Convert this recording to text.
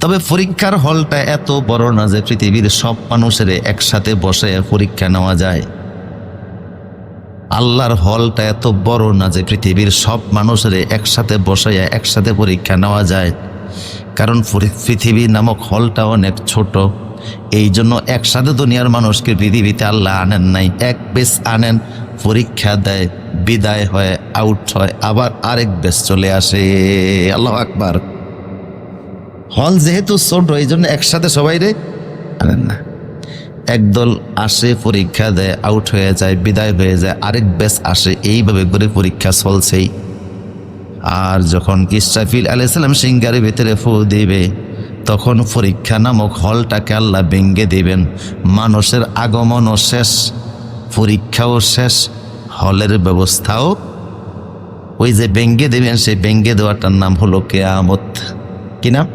তবে পরীক্ষার হলটা এত বড় না যে পৃথিবীর সব মানুষের একসাথে বসে পরীক্ষা নেওয়া যায়। আল্লাহর হলটা এত বড় না যে পৃথিবীর সব মানুষের একসাথে বসে, একসাথে পরীক্ষা নেওয়া যায়। কারণ পৃথিবী নামক হলটা অনেক ছোট। এই জন্য একসাথে দুনিয়ার মানুষকে পৃথিবীতে আল্লাহ আনেন নাই। এক বেশ আনেন, পরীক্ষা দেয়, বিদায় হয় আউট হয়, আবার আরেক বেশ চলে আসে। আল্লাহ আকবার। হল যেহেতু ছোট এই জন্য একসাথে সবাই রে আনেন না। একদল আসে, পরীক্ষা দেয় আউট হয়ে যায়, বিদায় হয়ে যায়, আরেক বেশ আসে, এইভাবে করে পরীক্ষা চলছেই। আর যখন ইসরাফিল আলাইসাল্লাম সিঙ্গারের ভিতরে ফু দিবে, তখন পরীক্ষা নামক হলটাকে আল্লাহ ভেঙ্গে দিবেন। মানুষের আগমনও শেষ, পরীক্ষাও শেষ, হলের ব্যবস্থাও ওই যে ব্যঙ্গে দেবেন, সেই ব্যঙ্গে দেওয়াটার নাম হলো কেয়ামত। কি নাম?